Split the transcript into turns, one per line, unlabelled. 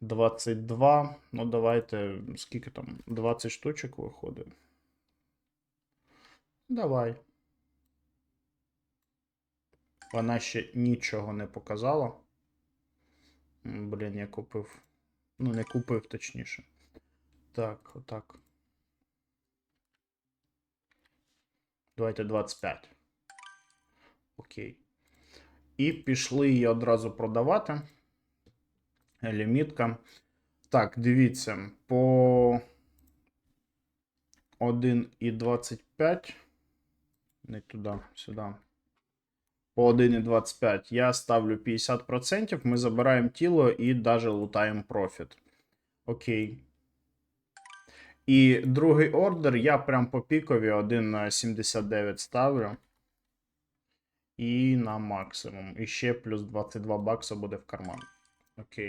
22. Ну, давайте. Скільки там? 20 штучок виходить. Давай. Вона ще нічого не показала. Блін, я купив. Ну, не купив, точніше. Так, отак. Давайте 25. Окей. І пішли її одразу продавати. Лімітка. Так, дивіться, по 1,25. Не туди, сюди. По 1,25 я ставлю 50%. Ми забираємо тіло і даже лутаємо профіт. Окей. І другий ордер я прям по пікові 1,79 ставлю. І на максимум. І ще плюс 22 бакса буде в карман. Окей.